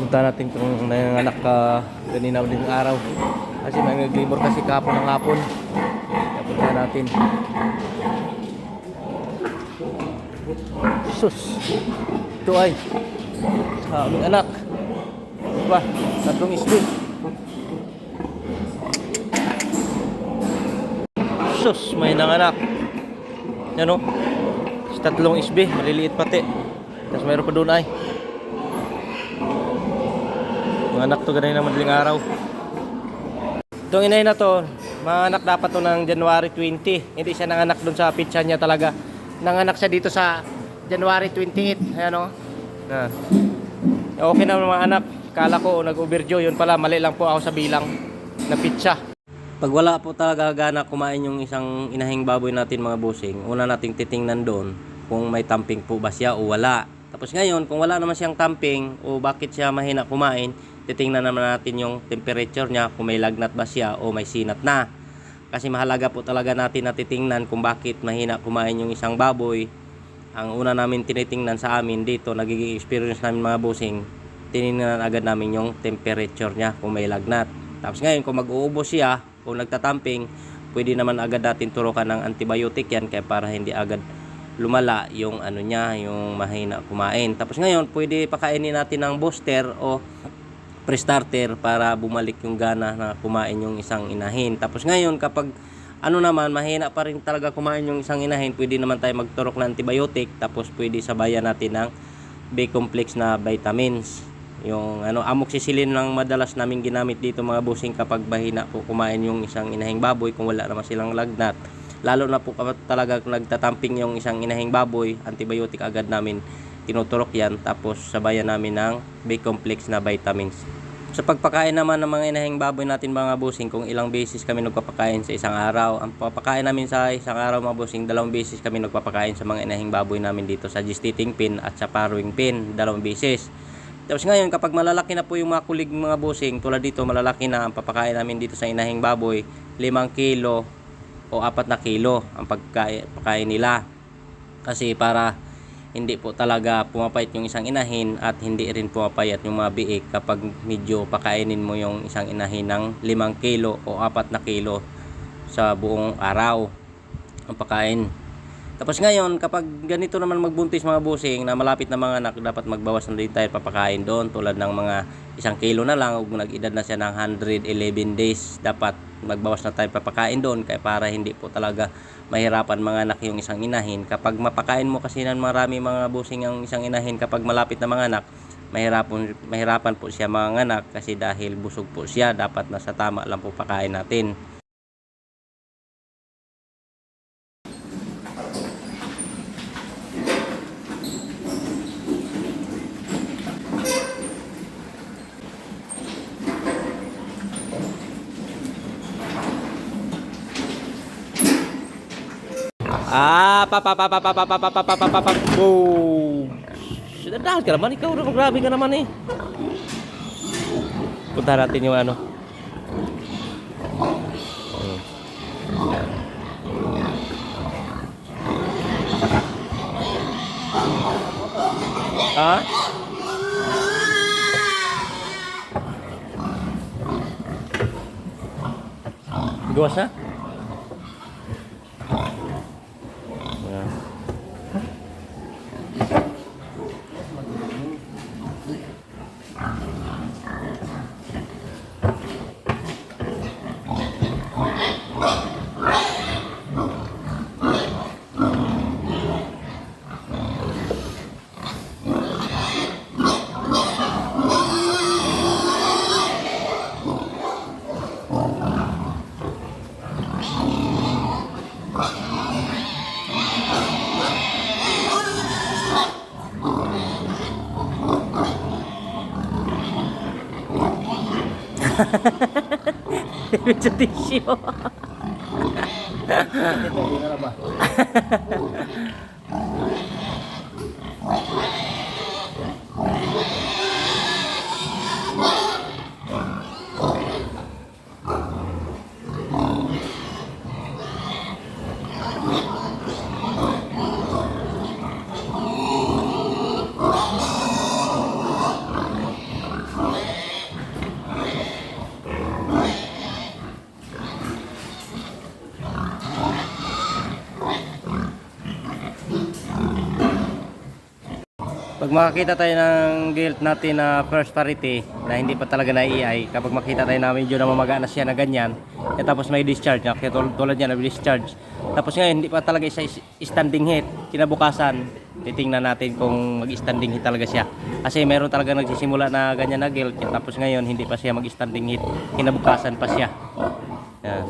Punta natin kung nanganak ka kanina ng araw. Kasi may nag-labor kasi kahapon ng hapon. Punta natin. Sus! Ito ay sa aming anak. Diba? Tatlong isbit. Sus! May nanganak. Yan o. Tatlong isbi. Maliliit pati. Tapos mayroon pa doon ay. Mga anak to ganun na madaling araw. Itong inay na to, mga anak dapat to ng January 20. Hindi siya nanganak doon sa pitsa niya talaga. Nanganak siya dito sa January 28. Ayan o. Na. Okay na mga anak. Kala ko nag-overdue. Yun pala, mali lang po ako sa bilang na pitsa. Pag wala po talaga gana kumain yung isang inahing baboy natin mga busing, una nating titingnan doon kung may tamping po ba siya o wala. Tapos ngayon, kung wala naman siyang tamping o bakit siya mahina kumain, titingnan naman natin yung temperature niya, kung may lagnat ba siya o may sinat na. Kasi mahalaga po talaga natin na titingnan kung bakit mahina kumain yung isang baboy. Ang una namin tinitingnan sa amin dito, nagiging experience namin mga busing, tinignan agad namin yung temperature niya kung may lagnat. Tapos ngayon, kung mag-uubos siya, kung nagtatamping, pwede naman agad natin turukan ng antibiotic yan kaya para hindi agad lumala yung ano niya, yung mahina kumain. Tapos ngayon, pwede pakainin natin ng booster o pre-starter para bumalik yung gana na kumain yung isang inahin. Tapos ngayon, kapag ano naman, mahina pa rin talaga kumain yung isang inahin, pwede naman tayo magturok ng antibiotic, tapos pwede sabayan natin ng B-complex na vitamins. Yung ano, amoxicillin lang madalas namin ginamit dito mga busing kapag mahina po kumain yung isang inahing baboy kung wala naman silang lagnat. Lalo na po talaga nagtatamping yung isang inahing baboy, antibiotic agad namin tinuturok yan tapos sabayan namin ng B-complex na vitamins. Sa pagpakain naman ng mga inahing baboy natin mga busing, kung ilang beses kami nagpapakain sa isang araw. Ang papakain namin sa isang araw mga busing, dalawang beses kami nagpapakain sa mga inahing baboy namin dito sa gestating pin at sa farrowing pin, dalawang beses. Tapos ngayon, kapag malalaki na po yung mga kulig mga busing, tulad dito malalaki na ang papakain namin dito sa inahing baboy, 5 kilo o 4 na kilo ang pagkain, nila. Kasi para hindi po talaga pumapayat yung isang inahin at hindi rin pumapayat yung mga biik kapag medyo pakainin mo yung isang inahin ng 5 kilo o 4 na kilo sa buong araw ang pakain. Tapos ngayon, kapag ganito naman magbuntis mga busing na malapit na mga anak, dapat magbawas na din tayo papakain doon tulad ng mga isang kilo na lang, kung nag-edad na siya ng 111 days, dapat magbawas na tayo papakain doon kaya para hindi po talaga mahirapan mga anak yung isang inahin. Kapag mapakain mo kasi ng marami mga busing ang isang inahin kapag malapit na mga anak, mahirapan, mahirapan po siya mga anak kasi dahil busog po siya, dapat nasa tama lang po pakain natin. apa apa apa apa apa apa apa apa apa apa Sudah dah kalau mana kau udah grabe ka naman eh. Punta natin yung ano. Ha? Gawas? Diretso tisyo. Hahaha. Pag makakita tayo ng guilt natin na first parity na hindi pa talaga na EI, kapag makita tayo na medyo namamaga na siya na ganyan, eh, tapos may discharge, na, kaya tul- tulad niya na discharge. Tapos ngayon, hindi pa talaga isa is- standing hit. Kinabukasan, titingnan natin kung mag-standing hit talaga siya. Kasi meron talaga nagsisimula na ganyan na guilt, tapos ngayon hindi pa siya mag-standing hit. Kinabukasan pa siya. Yan.